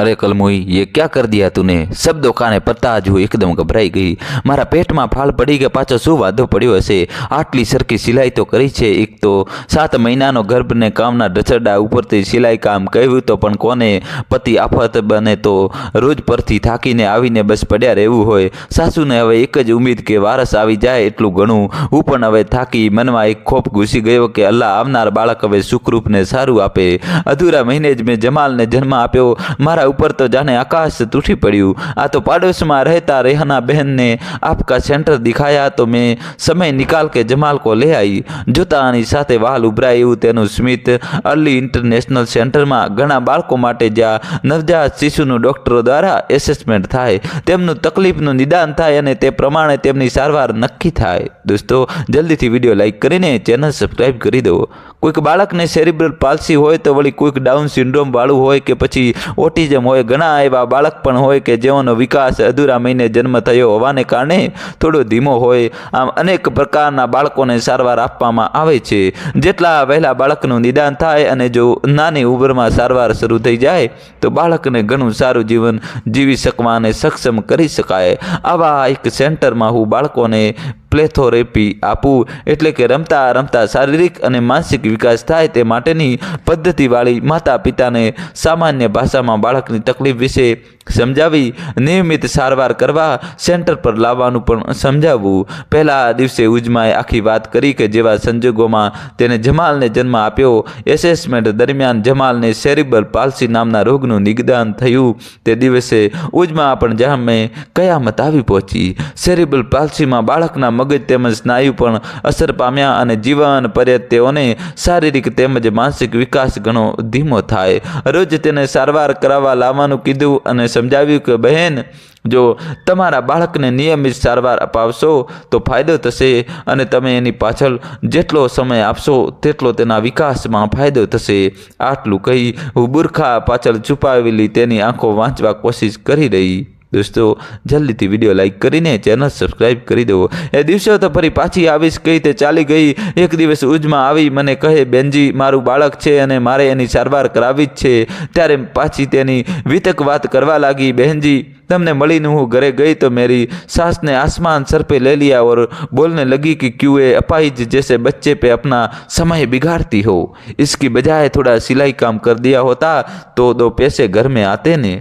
अरे कलमुई ये क्या कर दिया तूने શબ્દો કાને પડતા જ હું એકદમ ગભરાઈ ગઈ મારા પેટમાં ફાળ પડી કે પાછો શું વાંધો પડ્યો હશે આટલી સરખી સિલાઈ તો કરી છે એક તો સાત મહિનાનો ગર્ભને કામના ઢસરડા ઉપરથી સિલાઈ કામ કહ્યું તો પણ કોને પતિ આફત બને તો રોજ પરથી થાકીને આવીને બસ પડ્યા રહેવું હોય સાસુને હવે એક જ ઉમ્મીદ કે વારસ આવી જાય એટલું ઘણું હું પણ હવે થાકી મનમાં એક ખોફ ઘૂસી ગયો કે અલ્લાહ આવનાર બાળક હવે સુખરૂપને સારું આપે અધૂરા મહિને જ મેં જમાલને જન્મ આપ્યો મારા ઉપર તો જાણે આકાશ તૂટી પડ્યું. આ તો પાડોશમાં રહેતા રેહના બહેનને આપકા સેન્ટર દિખાયા તો મેં સમય નિકાલ કે જમાલ કો લે આવી જોતા આની સાથે વાલ ઉભરાય એવું તેનું સ્મિત અર્લી ઇન્ટરનેશનલ સેન્ટરમાં ઘણા બાળકો માટે જ્યાં નવજાત શિશુનું ડૉક્ટરો દ્વારા એસેસમેન્ટ થાય, તેમનું તકલીફનું નિદાન થાય અને તે પ્રમાણે તેમની સારવાર નક્કી થાય. દોસ્તો, જલ્દીથી વીડિયો લાઇક કરીને ચેનલ સબસ્ક્રાઈબ કરી દો. કોઈક બાળકને સેરિબ્રલ પાલ્સી હોય તો વળી કોઈક ડાઉન સિન્ડ્રોમ વાળું હોય કે પછી ઓટિઝમ હોય, ઘણા એવા બાળક પણ હોય કે જેઓનો વિકાસ અધૂરા મહિને જન્મ થયો હોવાને કારણે થોડો ધીમો હોય. આમ અનેક પ્રકારના બાળકોને સારવાર આપવામાં આવે છે. જેટલા વહેલા બાળકનું નિદાન થાય અને જો નાની ઉંમરમાં સારવાર શરૂ થઈ જાય, તો બાળકને ઘણું સારું જીવન જીવી શકવા અને સક્ષમ કરી શકાય. આવા એક સેન્ટરમાં હું બાળકોને પ્લેથોરેપી આપવું એટલે કે રમતા રમતા શારીરિક અને માનસિક વિકાસ થાય તે માટેની પદ્ધતિવાળી માતા પિતાને સામાન્ય ભાષામાં બાળકની તકલીફ વિશે સમજાવી, નિયમિત સારવાર કરવા, સેન્ટર પર લાવવાનું પણ સમજાવવું. પહેલા દિવસે ઉજમાએ આખી વાત કરી કે જેવા સંજોગોમાં તેને જમાલને જન્મ આપ્યો. એસેસમેન્ટ દરમિયાન જમાલને સેરિબલ પાલ્સી નામના રોગનું નિદાન થયું. તે દિવસે ઉજમા પણ જામે કયામત આવી પહોંચી. સેરિબલ પાલ્સીમાં બાળકના મગજ તેમજ સ્નાયુ પણ અસર પામ્યા અને જીવન પર્યત તેઓને શારીરિક તેમજ માનસિક વિકાસ ઘણો ધીમો થાય. રોજ તેને સારવાર કરાવવા લાવવાનું કીધું અને સમજાવ્યું કે, બહેન, જો તમારા બાળકને નિયમિત સારવાર અપાવશો, તો ફાયદો થશે અને તમે એની પાછળ જેટલો સમય આપશો, તેટલો તેના વિકાસમાં ફાયદો થશે. આટલું કહી હું બુરખા પાછળ છુપાવેલી તેની આંખો વાંચવા કોશિશ કરી રહી. દોસ્તો જલ્દીથી વિડીયો લાઈક કરીને ચેનલ સબસ્ક્રાઈબ કરી દો એ દિવસે તો ફરી પાછી આવીશ કઈ તે ચાલી ગઈ એક દિવસ ઉજમાં આવી મને કહે બેનજી મારું બાળક છે અને મારે એની સારવાર કરાવી જ છે ત્યારે પાછી તેની વિતક વાત કરવા લાગી બહેનજી તમને મળીને હું ઘરે ગઈ તો मेरी सास ने आसमान सर पे ले लिया और बोलने लगी कि क्यों ये अपाहिज जैसे बच्चे पे अपना समय बिगाड़ती हो इसकी बजाय थोड़ा सिलाई काम कर दिया होता तो दो पैसे घर में आते ने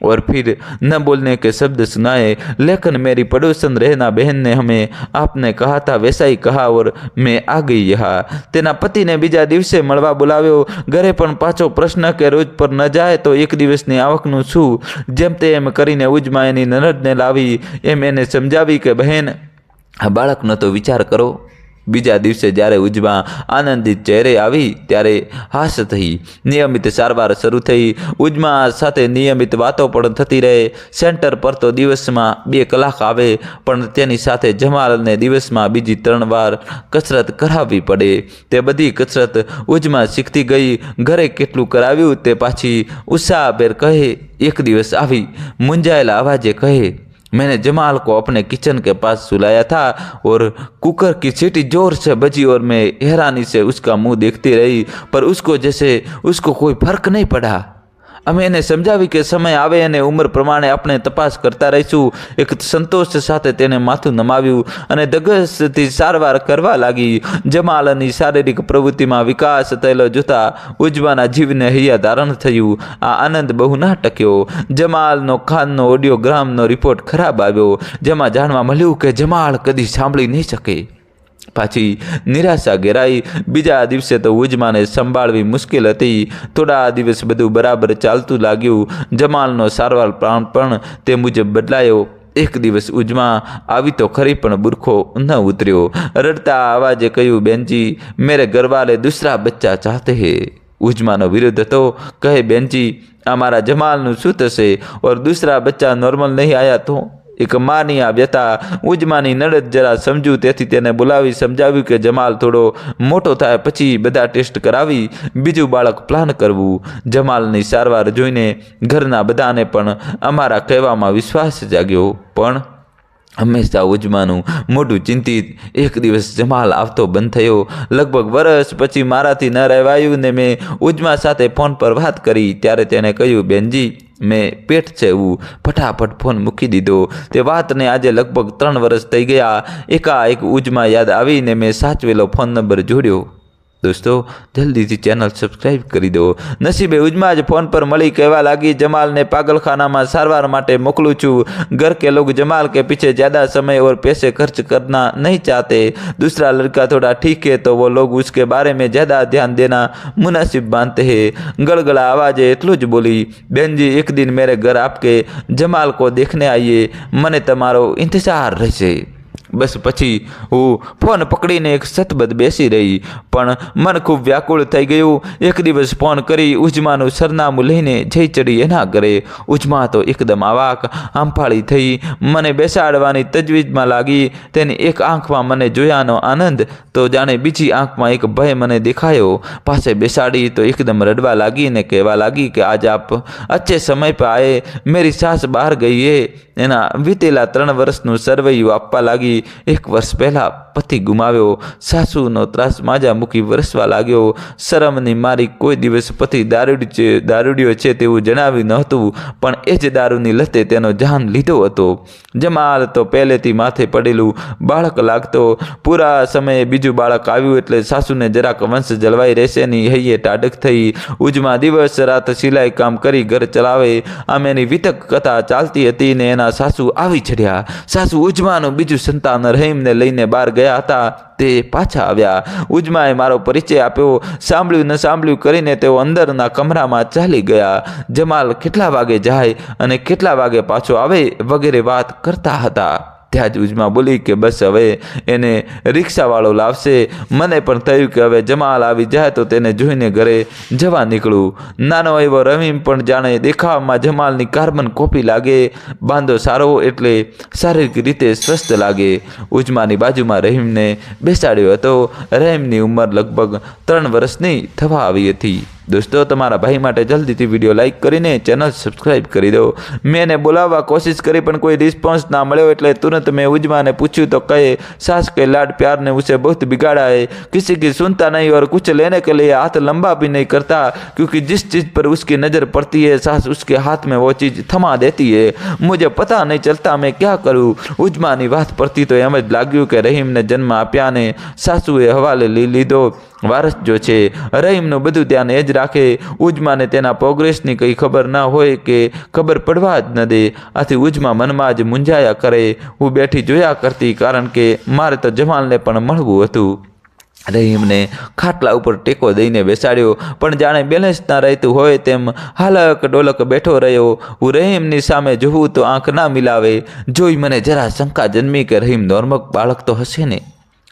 और फिर न बोलने के शब्द सुनाए लेकिन मेरी पड़ोसन रहना बहन ने हमें आपने कहा था वैसा ही कहा और मैं आ गई यहाँ તેના પતિને બીજા દિવસે મળવા બોલાવ્યો ઘરે પણ પાછો પ્રશ્ન કે રોજ પર ન જાય તો એક દિવસની આવકનું શું જેમ તેમ કરીને ઉજમાં એની નનદને લાવી એમ એને સમજાવી કે બહેન આ બાળકનો તો વિચાર કરો બીજા દિવસે જ્યારે ઉજમાં આનંદિત ચહેરે આવી ત્યારે હાસ થઈ. નિયમિત સારવાર શરૂ થઈ. ઉજમા સાથે નિયમિત વાતો પણ થતી રહે. સેન્ટર પર તો દિવસમાં બે કલાક આવે, પણ તેની સાથે જમાલને દિવસમાં બીજી ત્રણ વાર કસરત કરાવવી પડે. તે બધી કસરત ઉજમાં શીખતી ગઈ. ઘરે કેટલું કરાવ્યું તે પાછી ઉત્સાહભેર કહે, એક દિવસ આવી. મૂંઝાયેલા અવાજે કહે मैंने जमाल को अपने किचन के पास सुलाया था और कुकर की सीटी ज़ोर से बजी और मैं हैरानी से उसका मुँह देखती रही, पर उसको जैसे उसको कोई फ़र्क नहीं पड़ा। અમે એને સમજાવી કે સમય આવે અને ઉંમર પ્રમાણે આપણે તપાસ કરતા રહીશું. એક સંતોષ સાથે તેને માથું નમાવ્યું અને ધગસથી સારવાર કરવા લાગી. જમાલની શારીરિક પ્રવૃત્તિમાં વિકાસ થયેલો જોતા ઉજવાના જીવને હૈયા ધારણ થયું. આ આનંદ બહુ ના ટક્યો. જમાલનો ખાનનો ઓડિયોગ્રામનો રિપોર્ટ ખરાબ આવ્યો. જેમાં જાણવા મળ્યું કે જમાલ કદી સાંભળી નહીં શકે. પાછી નિરાશા ઘેરાઈ. બીજા દિવસે તો ઉજમાને સંભાળવી મુશ્કેલ હતી. થોડા દિવસ બધું બરાબર ચાલતું લાગ્યું. જમાલનો સારવાર પ્રાણ પણ તે મુજબ બદલાયો. એક દિવસ ઉજમા આવી તો ખરી પણ બુરખો ન ઉતર્યો. રડતા અવાજે કહ્યું, બેનજી, મેરે ઘરવાલે દૂસરા બચ્ચા ચાહતે હે. ઉજમાનો વિરોધ હતો. કહે બેનજી અમારા જમાલનું શું થશે? ઓર દૂસરા બચ્ચા નોર્મલ નહીં આયા તો? એક માની આ વ્યથા. ઉજમાની નડદ જરા સમજુ, તેથી તેને બોલાવી સમજાવ્યું કે જમાલ થોડો મોટો થાય, પછી બધા ટેસ્ટ કરાવી બીજું બાળક પ્લાન કરવું. જમાલની સારવાર જોઈને ઘરના બધાને પણ અમારા કહેવામાં વિશ્વાસ જાગ્યો. પણ હંમેશા ઉજમાનું મોઢું ચિંતિત. એક દિવસ જમાલ આવતો બંધ થયો. લગભગ વર્ષ પછી મારાથી ન રહેવાયું ને મેં ઉજમા સાથે ફોન પર વાત કરી. ત્યારે તેણે કહ્યું, બેનજી મેં પેટ છે એવું ફટાફટ ફોન મૂકી દીધો. તે વાતને આજે લગભગ ત્રણ વર્ષ થઈ ગયા. એકાએક ઉજમાં યાદ આવીને મેં સાચવેલો ફોન નંબર જોડ્યો. દોસ્તો જલ્દીથી ચેનલ સબસ્ક્રાઇબ કરી દો નસીબે ઉજમાં જ ફોન પર મળી કહેવા લાગી જમાલને પાગલખાનામાં સારવાર માટે મોકલું છું घर के लोग जमाल के पीछे ज़्यादा समय और पैसे खर्च करना नहीं चाहते दूसरा लड़का थोड़ा ठीक है तो वो लोग उसके बारे में ज़्यादा ध्यान देना मुनासिब मानते हैं गड़गड़ा आवाज़ એટલું જ બોલી બેનજી એક દિન મેરે ઘર આપકે જમાલ को देखने आइए મને તમારો ઇંતજાર રહેશે બસ પછી હું ફોન પકડીને એક સતબદ બેસી રહી. પણ મન ખૂબ વ્યાકુળ થઈ ગયું. એક દિવસ ફોન કરી ઉજમાનું સરનામું લઈને જઈ ચડી એના ઘરે. ઉજમા તો એકદમ આવાક, આંફાળી થઈ. મને બેસાડવાની તજવીજમાં લાગી. તેની એક આંખમાં મને જોયાનો આનંદ. તો જાણે બીજી આંખમાં એક ભય મને દેખાયો. પાસે બેસાડી તો એકદમ રડવા લાગી ને કહેવા લાગી કે આજ આપ અચ્છે સમય પર આયે મેરી સાસ બહાર ગઈ એ એના વીતેલા ત્રણ વર્ષનું સરવૈયું આપવા લાગી. એક વર્ષ પહેલાં પતિ ગુમાવ્યો. સાસુનો ત્રાસ માજા મૂકી વરસવા લાગ્યો. શરમની મારી કોઈ દિવસ પતિ દારૂડી છે દારૂડિયો છે તેવું જણાવ્યું નહોતું, પણ એ જ દારૂની લતે તેનો જાન લીધો હતો. જમાલ તો પહેલેથી માથે પડેલું બાળક લાગતો. પૂરા સમયે બીજું બાળક આવ્યું એટલે સાસુને જરાક વંશ જળવાઈ રહેશે ની હૈયે ટાઢક થઈ. ઉજમાં દિવસ રાત સિલાઈ કામ કરી ઘર ચલાવે. આમ એની વિતક કથા ચાલતી હતી ને એના સાસુ આવી ચડ્યા. સાસુ ઉજમાનું બીજું સંતાન રહીમને લઈને બહાર ગયા હતા, તે પાછા આવ્યા. ઉજમાએ મારો પરિચય આપ્યો. સાંભળ્યું ન સાંભળ્યું કરીને તેઓ અંદરના કમરામાં ચાલી ગયા. જમાલ કેટલા વાગે જાય અને કેટલા વાગે પાછો આવે વગેરે વાત કરતા હતા. ત્યાં જ ઉજમાં બોલી કે બસ હવે એને રિક્ષાવાળો લાવશે. મને પણ થયું કે હવે જમાલ આવી જાય તો તેને જોઈને ઘરે જવા નીકળું. નાનો એવો રહીમ પણ જાણે દેખાવમાં જમાલની કાર્બન કોપી લાગે. બાંધો સારો એટલે શારીરિક રીતે સ્વસ્થ લાગે. ઉજમાની બાજુમાં રહીમને બેસાડ્યો હતો. રહીમની ઉંમર લગભગ ત્રણ વર્ષની થવા આવી હતી. દોસ્તો તમારા ભાઈ માટે જલ્દીથી વિડીયો લાઈક કરીને ચેનલ સબસ્ક્રાઇબ કરી દો મેં એને બોલાવવા કોશિશ કરી પણ કોઈ રિસ્પોન્સ ના મળ્યો એટલે तुरंत मैं उजमा ने पूछूं तो कहे सास के लाड प्यार ने उसे बहुत बिगाड़ा है किसी की सुनता नहीं और कुछ लेने के लिए हाथ लंबा भी नहीं करता क्योंकि जिस चीज़ पर उसकी नज़र पड़ती है सास उसके हाथ में वो चीज़ थमा देती है मुझे पता नहीं चलता मैं क्या करूं ઉજમાની વાત પરથી તો એમ જ લાગ્યું કે રહીમને જન્મ આપ્યા ને સાસુએ હવાલે લઈ લીધો વારસ જો છે, રહીમનું બધું ધ્યાન એ જ રાખે. ઉજમાને તેના પ્રોગ્રેસની કંઈ ખબર ના હોય કે ખબર પડવા જ ન દે. આથી ઉજમા મનમાં જ મૂંઝાયા કરે. હું બેઠી જોયા કરતી કારણ કે મારે તો જમાલને પણ મળવું હતું. રહીમને ખાટલા ઉપર ટેકો દઈને બેસાડ્યો. પણ જાણે બેલેન્સ ના રહેતું હોય તેમ હાલક ડોલક બેઠો રહ્યો. હું રહીમની સામે જોવું તો આંખ ના મિલાવે. જોઈ મને જરા શંકા જન્મી કે રહીમ નોર્મક બાળક તો હશે ને?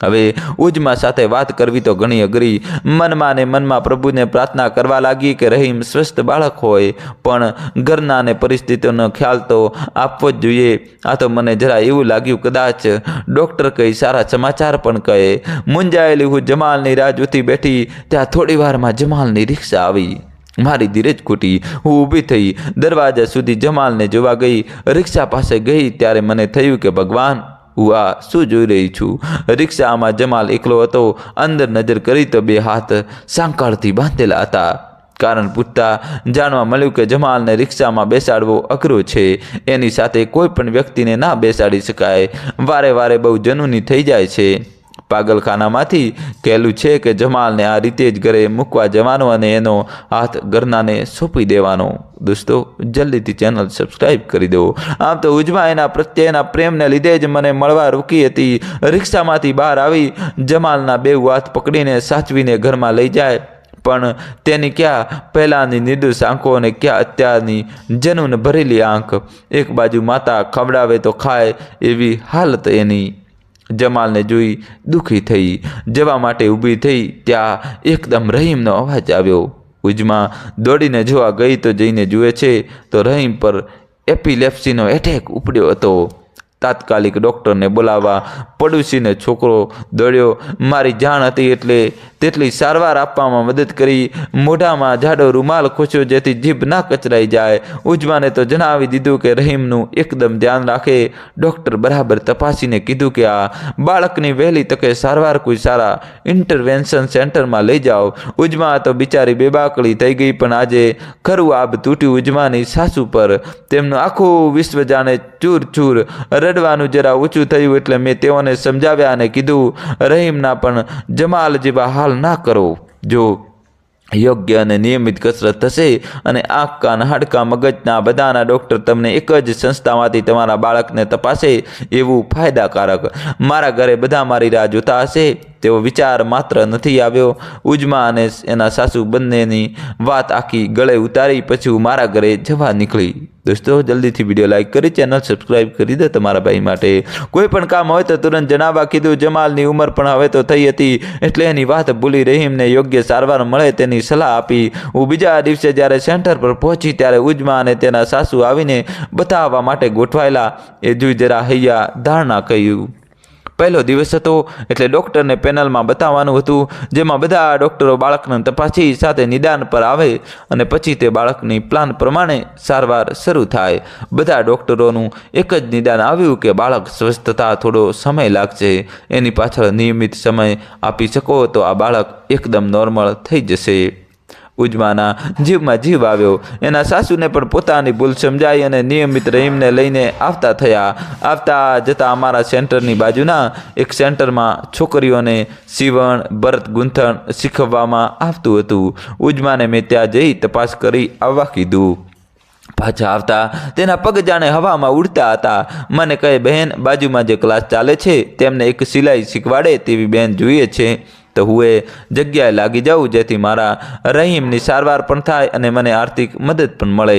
હવે ઉજમા સાથે વાત કરવી તો ઘણી અઘરી. મનમાં ને મનમાં પ્રભુને પ્રાર્થના કરવા લાગી કે રહીમ સ્વસ્થ બાળક હોય, પણ ઘરના ને પરિસ્થિતિનો ખ્યાલ તો આપવો જ જોઈએ. આ તો મને જરા એવું લાગ્યું કદાચ ડૉક્ટર કહી સારા સમાચાર પણ કહે. મૂંઝાયેલી હું જમાલની રાહ જોતી બેઠી, ત્યાં થોડી વારમાં જમાલની રિક્ષા આવી. મારી ધીરજ ખૂટી. હું ઊભી થઈ. દરવાજા સુધી જમાલને જોવા ગઈ. રિક્ષા પાસે ગઈ, ત્યારે મને થયું કે ભગવાન હું આ શું જોઈ રહી છું? રિક્ષામાં જમાલ એકલો હતો. અંદર નજર કરી તો બે હાથ સાંકળથી બાંધેલા હતા. કારણ પૂછતા જાણવા મળ્યું કે જમાલને રિક્ષામાં બેસાડવો અઘરો છે. એની સાથે કોઈ પણ વ્યક્તિને ના બેસાડી શકાય. વારે વારે બહુ જનૂની થઈ જાય છે. પાગલખાનામાંથી કહેલું છે કે જમાલને આ રીતે જ ઘરે મૂકવા જવાનો અને એનો હાથ ઘરનાને સોંપી દેવાનો. દોસ્તો, જલ્દીથી ચેનલ સબસ્ક્રાઇબ કરી દેવો આમ તો ઉજમા એના પ્રત્યેના પ્રેમને લીધે જ મને મળવા રૂકી હતી. રિક્ષામાંથી બહાર આવી જમાલના બે હાથ પકડીને સાચવીને ઘરમાં લઈ જાય. પણ તેની ક્યાં પહેલાંની નિર્દોષ આંખો અને ક્યાં અત્યારની જનૂન ભરેલી આંખ. એક બાજુ માતા ખવડાવે તો ખાય એવી હાલત એની. જમાલને જોઈ દુઃખી થઈ. જવા માટે ઊભી થઈ ત્યાં એકદમ રહીમનો અવાજ આવ્યો. ઉજમાં દોડીને જોવા ગઈ તો જઈને જુએ છે તો રહીમ પર એપિલેપ્સીનો એટેક ઉપડ્યો હતો. તાત્કાલિક ડૉક્ટરને બોલાવવા પડોશીને છોકરો દોડ્યો. મારી જાણ હતી એટલે તેટલી સારવાર આપવામાં મદદ કરી. મોઢામાં જાડો રૂમાલ ખોચ્યો જેથી જીભ ના કચરાઈ જાય. ઉજમાને તો જણાવી દીધું કે રહીમનું એકદમ ધ્યાન રાખે. ડૉક્ટર બરાબર તપાસીને કીધું કે આ બાળકની વહેલી તકે સારવાર કોઈ સારા ઇન્ટરવેન્શન સેન્ટરમાં લઈ જાઓ. ઉજમા તો બિચારી બેબાકળી થઈ ગઈ પણ આજે ખરું આબ તૂટ્યું ઉજમાની સાસુ પર. તેમનું આખું વિશ્વ જાણે ચૂર ચૂર રડવાનું જરા ઊંચું થયું એટલે મેં તેઓને સમજાવ્યા અને કીધું, રહીમના પણ જમાલ જેવા હાલ ના કરો. જો યોગ્ય અને નિયમિત કસરત થશે અને આંખ કાન હાડકાં, મગજના બધાના ડૉક્ટર તમને એક જ સંસ્થામાંથી તમારા બાળકને તપાસે, એવું ફાયદાકારક. મારા ઘરે બધા મારી રાહ જોતા હશે. તેવો વિચાર માત્ર નથી આવ્યો. ઉજમા અને એના સાસુ બંનેની વાત આખી ગળે ઉતારી, પછી હું મારા ઘરે જવા નીકળી. દોસ્તો, જલ્દીથી વીડિયો લાઇક કરી, ચેનલ સબસ્ક્રાઇબ કરી દે તમારા ભાઈ માટે. કોઈ પણ કામ હોય તો તુરંત જણાવવા કીધું, જમાલની ઉંમર પણ હવે તો થઈ હતી. એટલે એની વાત ભૂલી રહીમને યોગ્ય સારવાર મળે તેની સલાહ આપી. હું બીજા દિવસે જ્યારે સેન્ટર પર પહોંચી, ત્યારે ઉજમા અને તેના સાસુ આવીને બતાવવા માટે ગોઠવાયેલા. એ જોઈ જરા હૈયા ધારણા કહ્યું પહેલો દિવસ હતો એટલે ડૉક્ટરને પેનલમાં બતાવવાનું હતું, જેમાં બધા ડૉક્ટરો બાળકને તપાસી સાથે નિદાન પર આવે અને પછી તે બાળકની પ્લાન પ્રમાણે સારવાર શરૂ થાય. બધા ડૉક્ટરોનું એક જ નિદાન આવ્યું કે બાળક સ્વસ્થતા થોડો સમય લાગશે. એની પાછળ નિયમિત સમય આપી શકો તો આ બાળક એકદમ નોર્મલ થઈ જશે. ઉજમાના જીવમાં જીવ આવ્યો. એના સાસુને પણ પોતાની ભૂલ સમજાઈ અને નિયમિત રહીમને લઈને આવતા થયા. આવતા જતા અમારા સેન્ટરની બાજુના એક સેન્ટરમાં છોકરીઓને સીવણ, ભરત, ગૂંથણ શીખવવામાં આવતું હતું. ઉજમાને મેં ત્યાં જઈ તપાસ કરી આવવા કીધું. પાછા આવતા તેના પગ જાણે હવામાં ઉડતા હતા. મને કહે, બહેન, બાજુમાં જે ક્લાસ ચાલે છે, તેમને એક સિલાઈ શીખવાડે તેવી બહેન જોઈએ છે. તો હું એ જગ્યાએ લાગી જાઉં, જેથી મારા રહીમની સારવાર પણ થાય અને મને આર્થિક મદદ પણ મળે.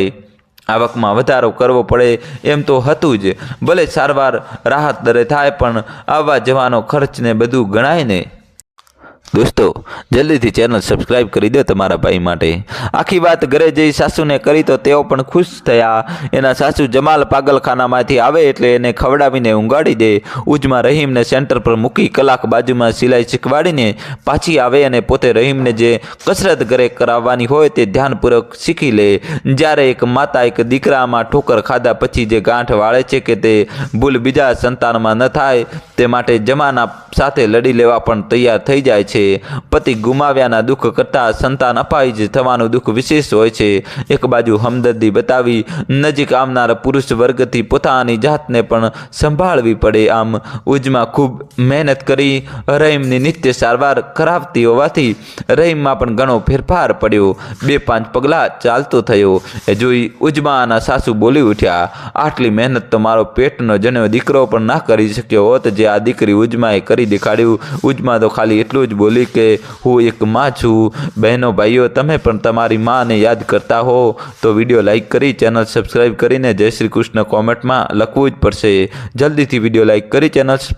આવકમાં વધારો કરવો પડે એમ તો હતું જ. ભલે સારવાર રાહત દરે થાય, પણ આવવા જવાનો ખર્ચને બધું ગણાય ને. દોસ્તો, જલ્દીથી ચેનલ સબસ્ક્રાઇબ કરી દો તમારા ભાઈ માટે. આખી વાત ઘરે જઈ સાસુને કરી તો તેઓ પણ ખુશ થયા. એના સાસુ જમાલ પાગલખાનામાંથી આવે એટલે એને ખવડાવીને ઊંઘાડી દે. ઉજમાં રહીમને સેન્ટર પર મૂકી કલાક બાજુમાં સિલાઈ શીખવાડીને પાછી આવે અને પોતે રહીમને જે કસરત ઘરે કરાવવાની હોય તે ધ્યાનપૂર્વક શીખી લે. જ્યારે એક માતા એક દીકરામાં ઠોકર ખાધા પછી જે ગાંઠ વાળે છે કે તે ભૂલ બીજા સંતાનમાં ન થાય, તે માટે જમાના સાથે લડી લેવા પણ તૈયાર થઈ જાય છે. પતિ ગુમાવ્યાના દુઃખ કરતાં સંતાન અપાઈ થવાનું દુઃખ વિશેષ હોય છે. એક બાજુ હમદર્દી બતાવી, નજીક આવનાર પુરુષ વર્ગથી પોતાની જાતને પણ સંભાળવી પડે આમ. ઉજમાં ખૂબ મહેનત કરી, રહીમની નિત્ય સારવાર કરાવતી હોવાથી રહીમમાં પણ ઘણો ફેરફાર પડ્યો. બે પાંચ પગલાં ચાલતો થયો. એ જોઈ ઉજમાના સાસુ બોલી ઉઠ્યા, આટલી મહેનત તો મારો પેટનો જન્યો દીકરો પણ ના કરી શક્યો હોત જે આ દીકરી ઉજમાએ કરી દેખાડ્યું. ઉજમા તો ખાલી એટલું જ બોલી કે, હું એક માં છું. બહેનો, ભાઈઓ, તમે પણ તમારી માને યાદ કરતા હો. તો વીડિયો લાઈક કરી, ચેનલ સબસ્ક્રાઈબ કરીને જય શ્રી કૃષ્ણ કોમેન્ટમાં લખવું જ પડશે. જલ્દીથી વીડિયો લાઈક કરી, ચેનલ સબસ્ક્રાઈબ